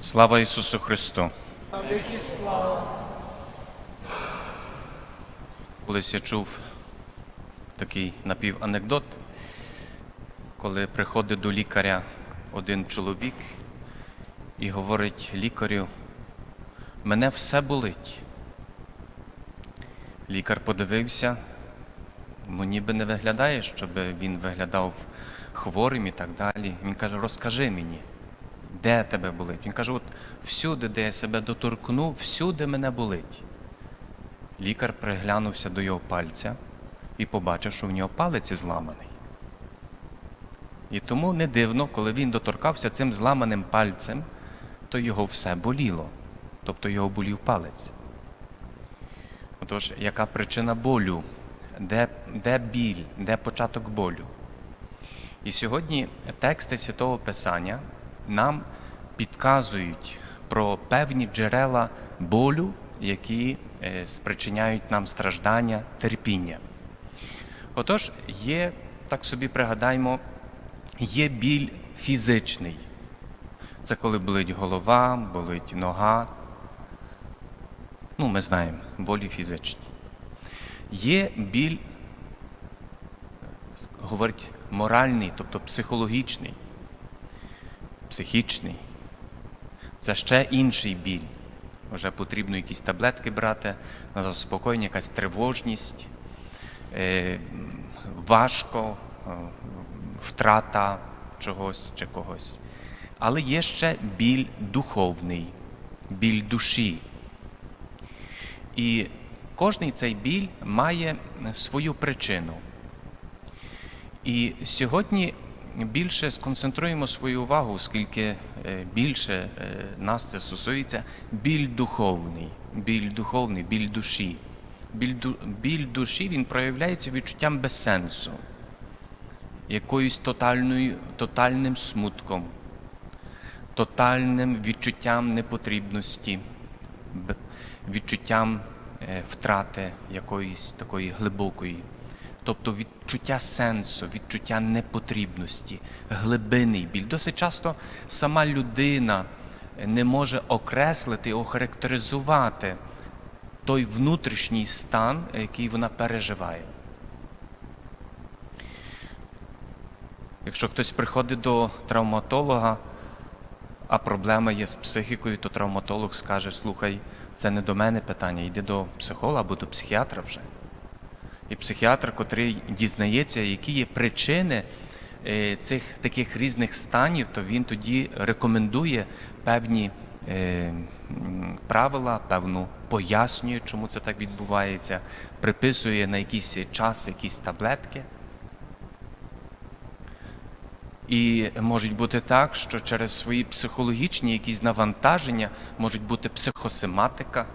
Слава Ісусу Христу! Колись я чув такий напіванекдот, коли приходить до лікаря один чоловік і говорить лікарю, мене все болить. Лікар подивився, ну ніби не виглядає, щоб він виглядав хворим і так далі. Він каже, розкажи мені, де тебе болить? Він каже, от всюди, де я себе доторкнув, всюди мене болить. Лікар приглянувся до його пальця і побачив, що в нього палець зламаний. І тому не дивно, коли він доторкався цим зламаним пальцем, то його все боліло, тобто його болів палець. Отож, яка причина болю? Де, де біль, де початок болю? І сьогодні тексти Святого Писання нам підказують про певні джерела болю, які е, спричиняють нам страждання, терпіння. Отож, є, так собі пригадаємо, є біль фізичний. Це коли болить голова, болить нога. Ну, ми знаємо, болі фізичні. Є біль, говорить, моральний, тобто психологічний, психічний. Це ще інший біль. Вже потрібно якісь таблетки брати на заспокоєння, якась тривожність, е, важко, е, втрата чогось чи когось. Але є ще біль духовний, біль душі. І кожний цей біль має свою причину. І сьогодні більше сконцентруємо свою увагу, оскільки е, більше е, нас це стосується, біль духовний, біль духовний, біль душі. Біль, біль душі він проявляється відчуттям безсенсу, якоюсь тотальною, тотальним смутком, тотальним відчуттям непотрібності, відчуттям е, втрати якоїсь такої глибокої. Тобто відчуття сенсу, відчуття непотрібності, глибинний біль. Досить часто сама людина не може окреслити, охарактеризувати той внутрішній стан, який вона переживає. Якщо хтось приходить до травматолога, а проблема є з психікою, то травматолог скаже: слухай, це не до мене питання, йди до психолога або до психіатра вже. І психіатр, котрий дізнається, які є причини е, цих таких різних станів, то він тоді рекомендує певні е, правила, певну пояснює, чому це так відбувається, приписує на якийсь час якісь таблетки. І може бути так, що через свої психологічні якісь навантаження можуть бути психосематика,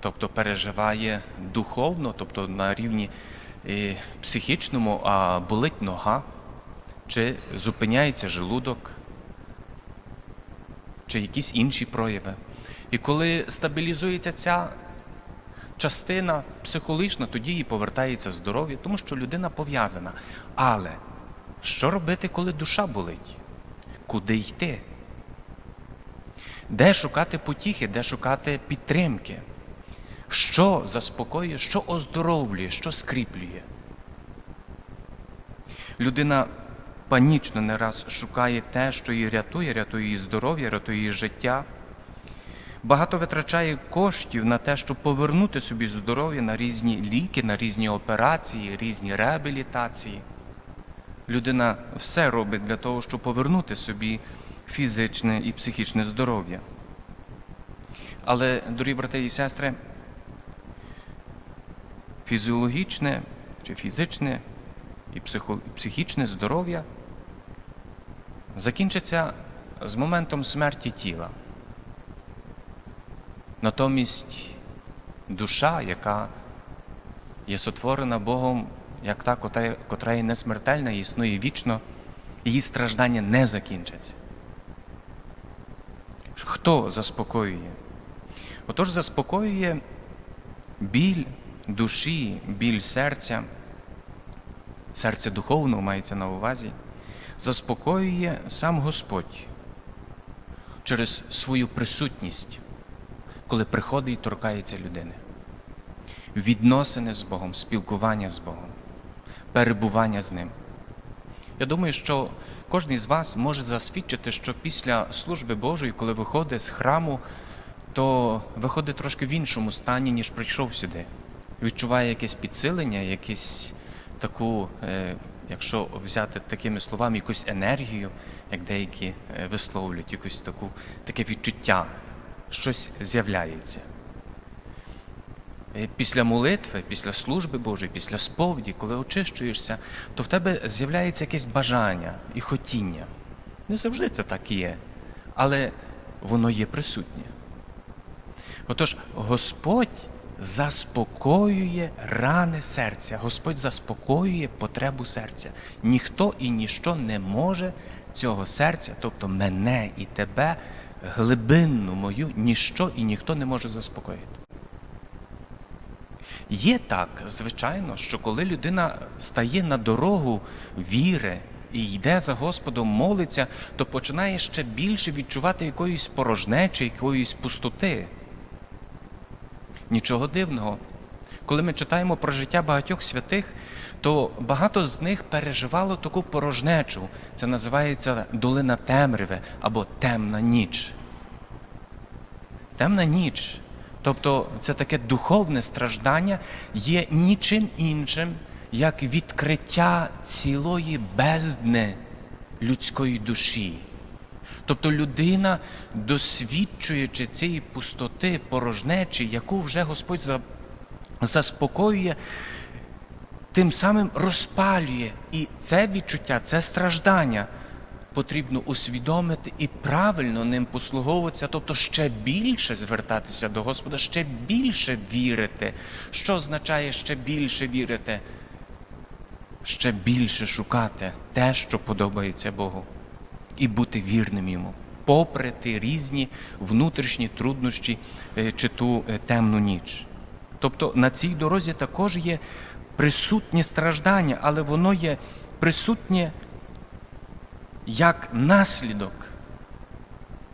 тобто переживає духовно, тобто на рівні е, психічному, а болить нога, чи зупиняється желудок, чи якісь інші прояви. І коли стабілізується ця частина психологічна, тоді і повертається здоров'я, тому що людина пов'язана. Але що робити, коли душа болить? Куди йти? Де шукати потіхи, де шукати підтримки? Що заспокоює, що оздоровлює, що скріплює? Людина панічно не раз шукає те, що її рятує, рятує її здоров'я, рятує її життя. Багато витрачає коштів на те, щоб повернути собі здоров'я на різні ліки, на різні операції, різні реабілітації. Людина все робить для того, щоб повернути собі фізичне і психічне здоров'я. Але, дорогі брати і сестри, фізіологічне чи фізичне і психічне здоров'я закінчиться з моментом смерті тіла. Натомість душа, яка є сотворена Богом, як та, котра, є несмертельна існує вічно, її страждання не закінчаться. Хто заспокоює? Отож заспокоює біль душі, біль серця, серця духовного мається на увазі, заспокоює сам Господь. через свою присутність, коли приходить і торкається людини. Відносини з Богом, спілкування з Богом, перебування з Ним. Я думаю, що кожен з вас може засвідчити, що після служби Божої, коли виходить з храму, то виходить трошки в іншому стані, ніж прийшов сюди. Відчуває якесь підсилення, якесь таку, е, якщо взяти такими словами, якусь енергію, як деякі е, висловлюють, якусь таку, таке відчуття, щось з'являється. Е, Після молитви, після служби Божої, після сповіді, коли очищуєшся, то в тебе з'являється якесь бажання і хотіння. Не завжди це так є, але воно є присутнє. Отож, Господь заспокоює рани серця, Господь заспокоює потребу серця. Ніхто і ніщо не може цього серця, тобто мене і тебе, глибинну мою, ніщо і ніхто не може заспокоїти. Є так, звичайно, що коли людина стає на дорогу віри і йде за Господом, молиться, то починає ще більше відчувати якоїсь порожнечі, якоїсь пустоти. Нічого дивного. Коли ми читаємо про життя багатьох святих, то багато з них переживало таку порожнечу. Це називається долина темряви або темна ніч. Темна ніч. Тобто це таке духовне страждання є нічим іншим, як відкриття цілої бездни людської душі. Тобто людина, досвідчуючи цієї пустоти, порожнечі, яку вже Господь за- заспокоює, тим самим розпалює. І це відчуття, це страждання потрібно усвідомити і правильно ним послуговуватися, тобто ще більше звертатися до Господа, ще більше вірити. Що означає ще більше вірити? Ще більше шукати те, що подобається Богу, і бути вірним йому, попри ті різні внутрішні труднощі е, чи ту е, темну ніч. Тобто на цій дорозі також є присутнє страждання, але воно є присутнє як наслідок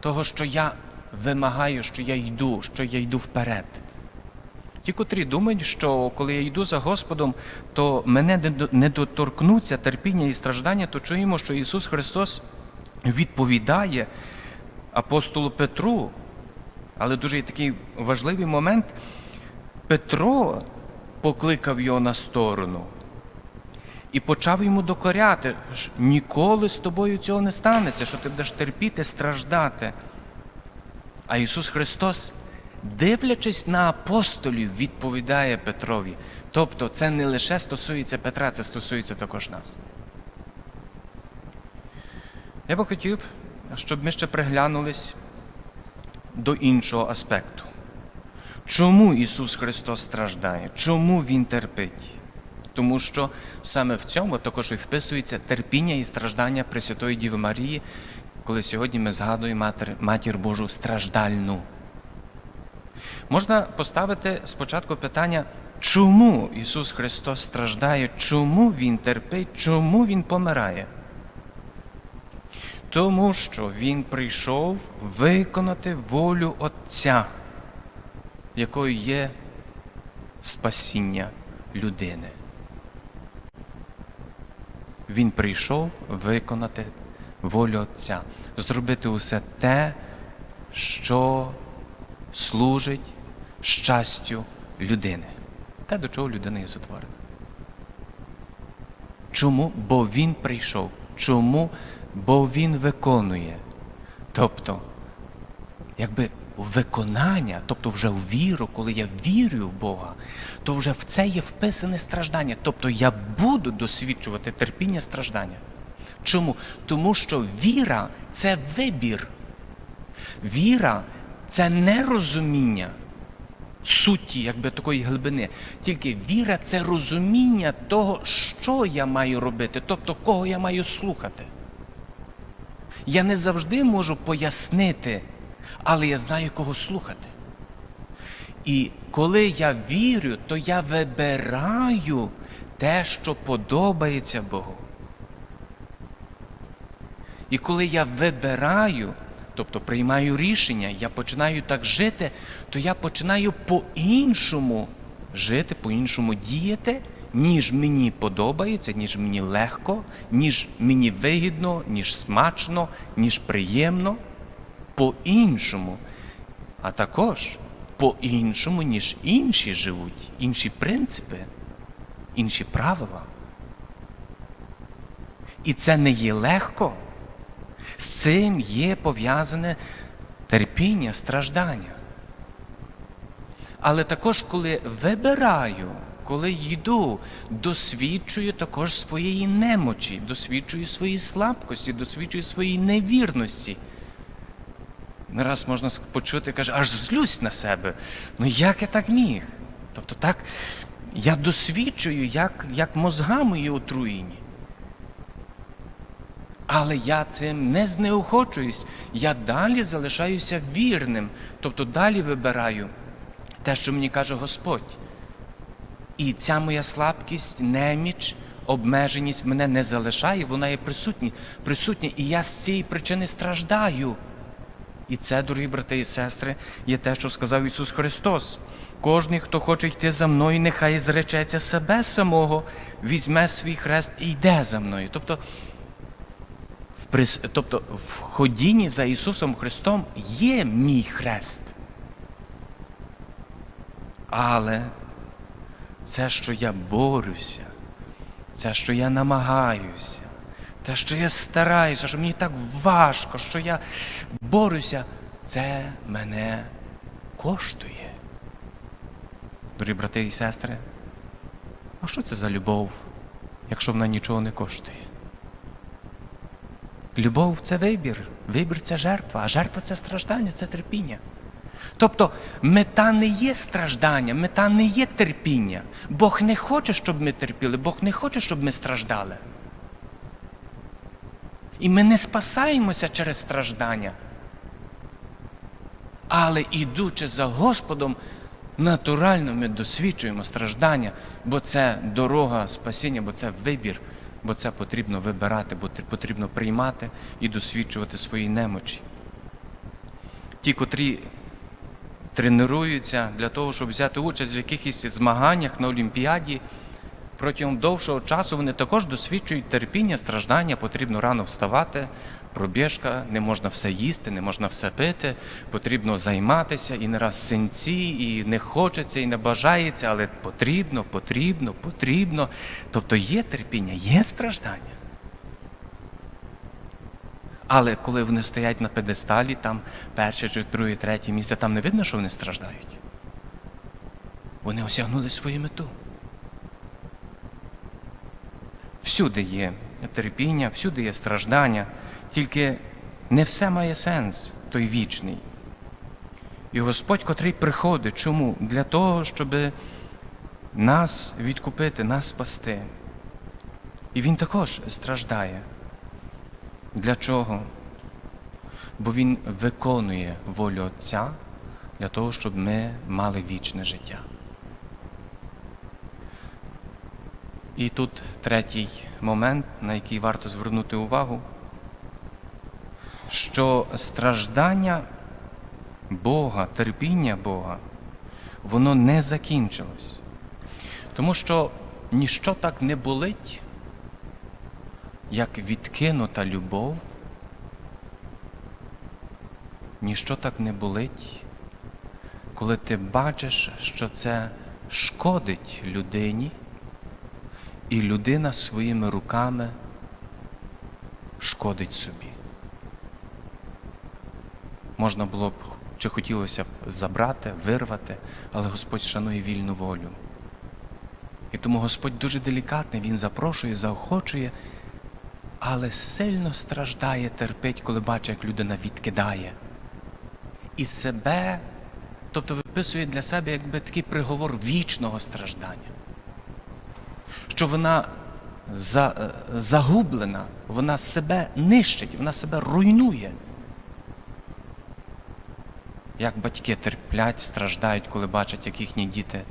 того, що я вимагаю, що я йду, що я йду вперед. Ті, котрі думають, що коли я йду за Господом, то мене не доторкнуться терпіння і страждання, то чуємо, що Ісус Христос відповідає апостолу Петру. Але дуже такий важливий момент. Петро покликав його на сторону і почав йому докоряти. ж, Ніколи з тобою цього не станеться, що ти будеш терпіти, страждати. А Ісус Христос, дивлячись на апостолів, відповідає Петрові. Тобто це не лише стосується Петра, це стосується також нас. Я би хотів, щоб ми ще приглянулись до іншого аспекту. Чому Ісус Христос страждає? Чому Він терпить? Тому що саме в цьому також і вписується терпіння і страждання Пресвятої Діви Марії, коли сьогодні ми згадуємо Матір, Матір Божу страждальну. Можна поставити спочатку питання, чому Ісус Христос страждає, чому Він терпить, чому Він помирає? Тому що Він прийшов виконати волю Отця, якою є спасіння людини. Він прийшов виконати волю Отця, зробити усе те, що служить щастю людини. Те, до чого людина є сотворена. Чому? Бо він прийшов. Чому? Бо він виконує. Тобто, якби виконання, тобто вже в віру, коли я вірю в Бога, то вже в це є вписане страждання. Тобто я буду досвідчувати терпіння страждання. Чому? Тому що віра це вибір. Віра це не розуміння суті, якби такої глибини. Тільки віра це розуміння того, що я маю робити, тобто кого я маю слухати. Я не завжди можу пояснити, але я знаю, кого слухати. І коли я вірю, то я вибираю те, що подобається Богу. І коли я вибираю, тобто приймаю рішення, я починаю так жити, то я починаю по-іншому жити, по-іншому діяти, ніж мені подобається, ніж мені легко, ніж мені вигідно, ніж смачно, ніж приємно. По-іншому. А також по-іншому, ніж інші живуть, інші принципи, інші правила. І це не є легко. З цим є пов'язане терпіння, страждання. Але також, коли вибираю, коли йду, досвідчую також своєї немочі, досвідчую своєї слабкості, досвідчую своєї невірності. Не раз можна почути, каже, аж злюсь на себе. Ну як я так міг? Тобто так, я досвідчую, як, як мозга мої отруєні. Але я цим не знеохочуюсь, я далі залишаюся вірним, тобто далі вибираю те, що мені каже Господь. І ця моя слабкість, неміч, обмеженість мене не залишає, вона є присутня, присутня, і я з цієї причини страждаю. І це, дорогі брати і сестри, є те, що сказав Ісус Христос. Кожний, хто хоче йти за мною, нехай зречеться себе самого, візьме свій хрест і йде за мною. Тобто, в прис- тобто в ходінні за Ісусом Христом є мій хрест. Але це, що я борюся, це, що я намагаюся, те, що я стараюся, що мені так важко, що я борюся, це мене коштує. Дорогі брати і сестри, а що це за любов, якщо вона нічого не коштує? Любов це вибір, вибір це жертва, а жертва це страждання, це терпіння. Тобто мета не є страждання, мета не є терпіння. Бог не хоче, щоб ми терпіли, Бог не хоче, щоб ми страждали. І ми не спасаємося через страждання. Але ідучи за Господом, натурально ми досвідчуємо страждання, бо це дорога спасіння, бо це вибір, бо це потрібно вибирати, бо потрібно приймати і досвідчувати свої немочі. Ті, котрі тренуються для того, щоб взяти участь в якихось змаганнях на Олімпіаді. Протягом довшого часу вони також досвідчують терпіння, страждання, потрібно рано вставати, пробіжка, не можна все їсти, не можна все пити, потрібно займатися і не раз синці, і не хочеться, і не бажається, але потрібно, потрібно, потрібно. Тобто є терпіння, є страждання. Але коли вони стоять на педесталі, там перше, чи друге, третє місце, там не видно, що вони страждають. Вони осягнули свою мету. Всюди є терпіння, всюди є страждання, тільки не все має сенс, той вічний. І Господь, котрий приходить, чому? Для того, щоб нас відкупити, нас спасти. І Він також страждає. Для чого? Бо Він виконує волю Отця для того, щоб ми мали вічне життя. І тут третій момент, на який варто звернути увагу, що страждання Бога, терпіння Бога, воно не закінчилось. Тому що ніщо так не болить, як відкинута любов, ніщо так не болить, коли ти бачиш, що це шкодить людині, і людина своїми руками шкодить собі. Можна було б чи хотілося б забрати, вирвати, але Господь шанує вільну волю. І тому Господь дуже делікатний, Він запрошує, заохочує, але сильно страждає, терпить, коли бачить, як людина відкидає. І себе, тобто виписує для себе якби такий приговор вічного страждання. Що вона за, е, загублена, вона себе нищить, вона себе руйнує. Як батьки терплять, страждають, коли бачать, як їхні діти,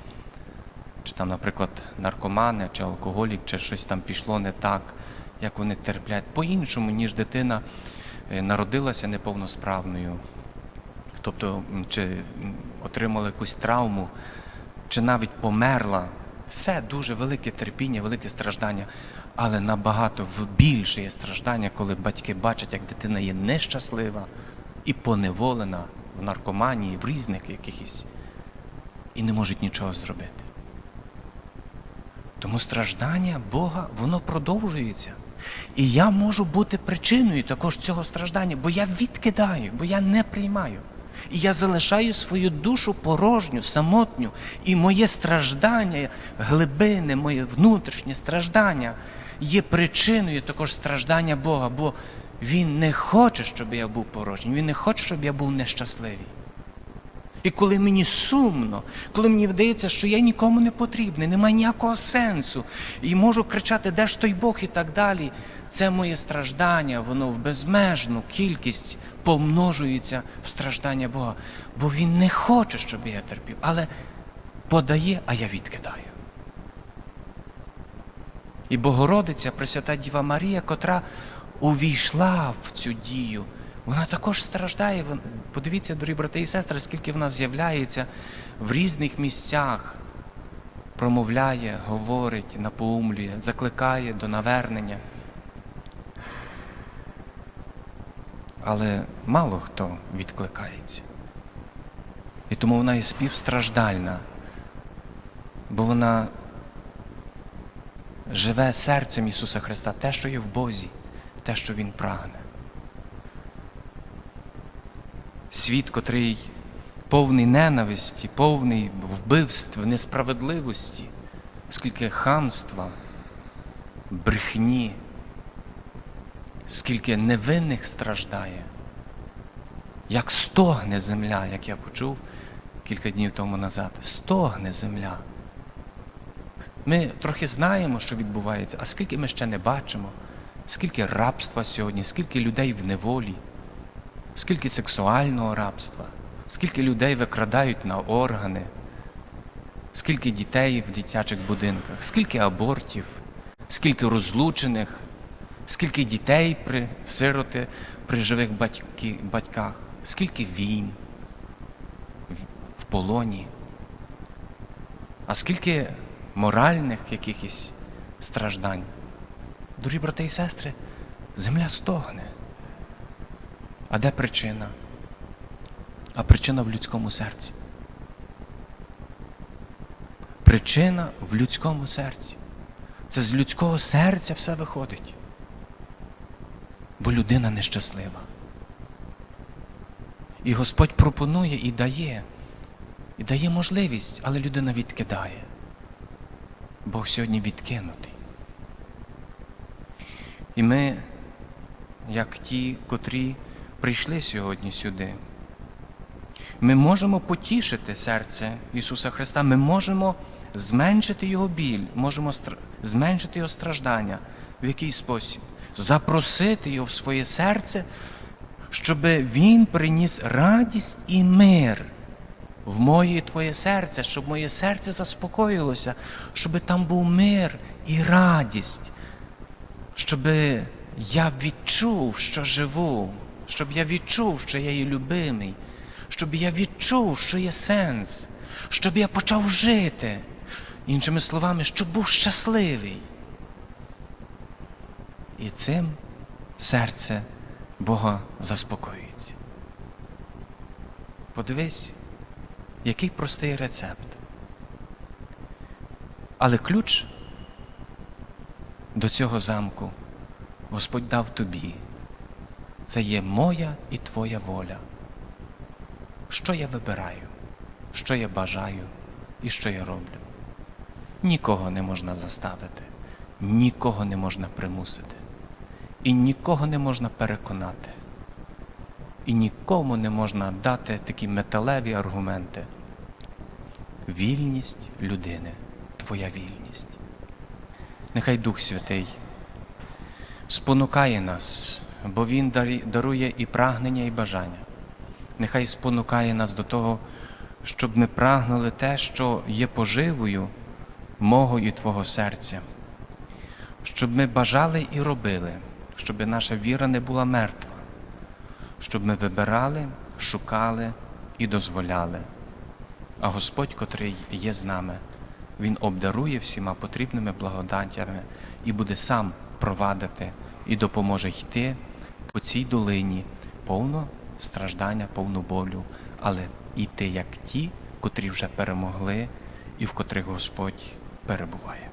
чи там, наприклад, наркомани, чи алкоголік, чи щось там пішло не так, як вони терплять по-іншому, ніж дитина е, народилася неповносправною, тобто чи отримала якусь травму, чи навіть померла. Все дуже велике терпіння, велике страждання, але набагато більше є страждання, коли батьки бачать, як дитина є нещаслива і поневолена в наркоманії, в різних якихось, і не можуть нічого зробити. Тому страждання Бога, воно продовжується. І я можу бути причиною також цього страждання, бо я відкидаю, бо я не приймаю. І я залишаю свою душу порожню, самотню, і моє страждання, глибини, моє внутрішнє страждання є причиною також страждання Бога, бо Він не хоче, щоб я був порожній, Він не хоче, щоб я був нещасливий. І коли мені сумно, коли мені вдається, що я нікому не потрібний, немає ніякого сенсу, і можу кричати, де ж той Бог і так далі, це моє страждання, воно в безмежну кількість помножується в страждання Бога. Бо Він не хоче, щоб я терпів, але подає, а я відкидаю. І Богородиця, Пресвята Діва Марія, котра увійшла в цю дію, вона також страждає. Подивіться, дорогі брати і сестри, скільки вона з'являється в різних місцях, промовляє, говорить, напоумлює, закликає до навернення. Але мало хто відкликається. І тому вона є співстраждальна, бо вона живе серцем Ісуса Христа, те, що є в Бозі, те, що Він прагне. Світ, котрий повний ненависті, повний вбивств, несправедливості, скільки хамства, брехні, скільки невинних страждає, як стогне земля, як я почув кілька днів тому назад, стогне земля. Ми трохи знаємо, що відбувається, а скільки ми ще не бачимо, скільки рабства сьогодні, скільки людей в неволі, скільки сексуального рабства, скільки людей викрадають на органи, скільки дітей в дитячих будинках, скільки абортів, скільки розлучених, скільки дітей при сироти при живих батьки, батьках, скільки війн в- полоні. А скільки моральних якихось страждань. Дорогі брати і сестри, земля стогне. А де причина? А причина в людському серці. Причина в людському серці. Це з людського серця все виходить. Бо людина нещаслива. І Господь пропонує і дає, і дає можливість, але людина відкидає. Бог сьогодні відкинутий. І ми, як ті, котрі прийшли сьогодні сюди, ми можемо потішити серце Ісуса Христа, ми можемо зменшити Його біль, можемо зменшити Його страждання. В який спосіб? Запросити Його в своє серце, щоб Він приніс радість і мир в моє і твоє серце, щоб моє серце заспокоїлося, щоб там був мир і радість, щоб я відчув, що живу, щоб я відчув, що я є любимий, щоб я відчув, що є сенс, щоб я почав жити. Іншими словами, щоб був щасливий. І цим серце Бога заспокоюється. Подивись, який простий рецепт. Але ключ до цього замку Господь дав тобі. Це є моя і твоя воля. Що я вибираю, що я бажаю і що я роблю. Нікого не можна заставити, нікого не можна примусити, і нікого не можна переконати, і нікому не можна дати такі металеві аргументи. Вільність людини, твоя вільність. Нехай Дух Святий спонукає нас, бо Він дарує і прагнення, і бажання. Нехай спонукає нас до того, щоб ми прагнули те, що є поживою мого і Твого серця, щоб ми бажали і робили, щоб наша віра не була мертва, щоб ми вибирали, шукали і дозволяли. А Господь, котрий є з нами, Він обдарує всіма потрібними благодатями і буде сам провадити і допоможе йти по цій долині повно страждання, повну болю, але йти як ті, котрі вже перемогли і в котрих Господь перебуває.